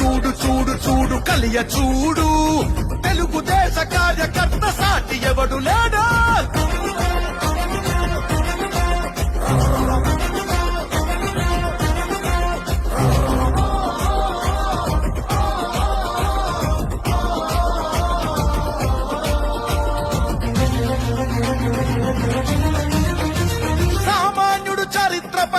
చూడు చూడు చూడు చూడు కలియ చూడు. తెలుగుదేశ కార్యకర్త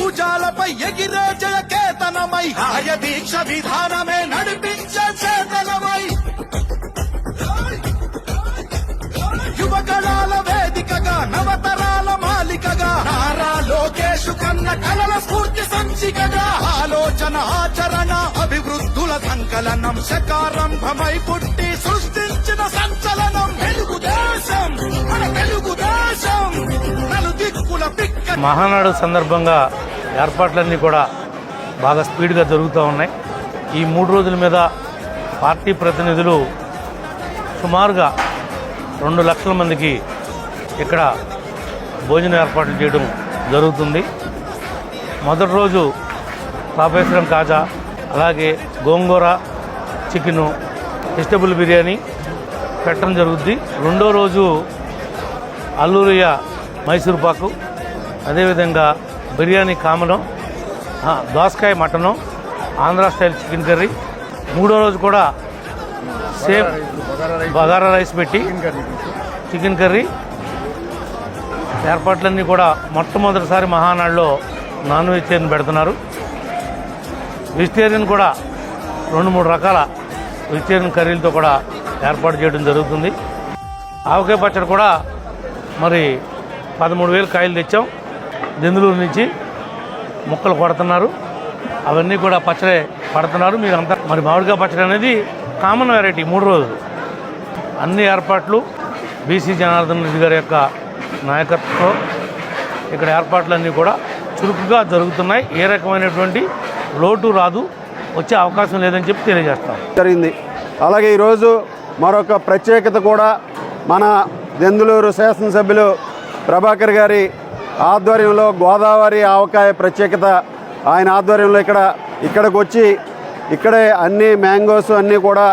భుజాలపై ఎగిరే జయకేతనమై. ఆయ దీక్ష విధానమే నడిపించే చేతనమై. యువగళాల వేదికగా నవతరాల మాలికగా నారా లోకేశు కన్న కలల స్ఫూర్తి సంచికగా ఆలోచన ఆచరణ అభివృద్ధుల సంకలనం శకారంభమై పుట్టి సృష్టించిన సంచలనం. తెలుగుదేశం మన తెలుగుదేశం నలు దిక్కుల పిక్క మహానాడు సందర్భంగా ఏర్పాట్లన్నీ కూడా బాగా స్పీడ్గా జరుగుతూ ఉన్నాయి. ఈ మూడు రోజుల మీద పార్టీ ప్రతినిధులు సుమారుగా రెండు లక్షల మందికి ఇక్కడ భోజన ఏర్పాట్లు చేయడం జరుగుతుంది. మొదటి రోజు పాపేశ్వరం కాజా అలాగే గోంగూర చికెను వెజిటబుల్ బిర్యానీ పెట్టడం జరుగుద్ది. రెండో రోజు అల్లూరియ మైసూర్ పాకు అదేవిధంగా బిర్యానీ కామను దోసకాయ mutton Andhra style chicken curry. మూడో రోజు కూడా సేమ్ బగారా రైస్ పెట్టి చికెన్ కర్రీ. ఏర్పాట్లన్నీ కూడా మొట్టమొదటిసారి మహానాడులో నాన్ వెజిటేరియన్ పెడుతున్నారు. వెజిటేరియన్ కూడా రెండు మూడు రకాల వెజిటేరియన్ కర్రీలతో కూడా ఏర్పాటు చేయడం జరుగుతుంది. ఆవకాయ పచ్చడి కూడా మరి పదమూడు వేలు కాయలు తెచ్చాం. దెందులూరు నుంచి ముక్కలు కొడుతున్నారు. అవన్నీ కూడా పచ్చడి పడుతున్నారు. మీరు అంతా మరి మామిడికాయ పచ్చడి అనేది కామన్ వెరైటీ మూడు రోజులు. అన్ని ఏర్పాట్లు బీసీ జనార్దన్ రెడ్డి గారి యొక్క నాయకత్వంలో ఇక్కడ ఏర్పాట్లన్నీ కూడా చురుకుగా జరుగుతున్నాయి. ఏ రకమైనటువంటి లోటు రాదు. వచ్చే అవకాశం లేదని చెప్పి తెలియజేస్తాం. జరిగింది. అలాగే ఈరోజు మరొక ప్రత్యేకత కూడా మన దెందులూరు శాసనసభ్యులు ప్రభాకర్ గారి ఆధ్వర్యంలో గోదావరి ఆవకాయ ప్రత్యేకత. ఆయన ఆధ్వర్యంలో ఇక్కడ ఇక్కడికి వచ్చి ఇక్కడే అన్ని మ్యాంగోస్ అన్నీ కూడా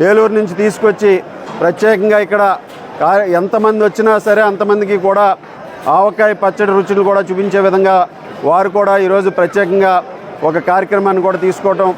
ఏలూరు నుంచి తీసుకొచ్చి ప్రత్యేకంగా ఇక్కడ కా- ఎంతమంది వచ్చినా సరే అంతమందికి కూడా ఆవకాయ పచ్చడి రుచులు కూడా చూపించే విధంగా వారు కూడా ఈరోజు ప్రత్యేకంగా ఒక కార్యక్రమాన్ని కూడా తీసుకోవటం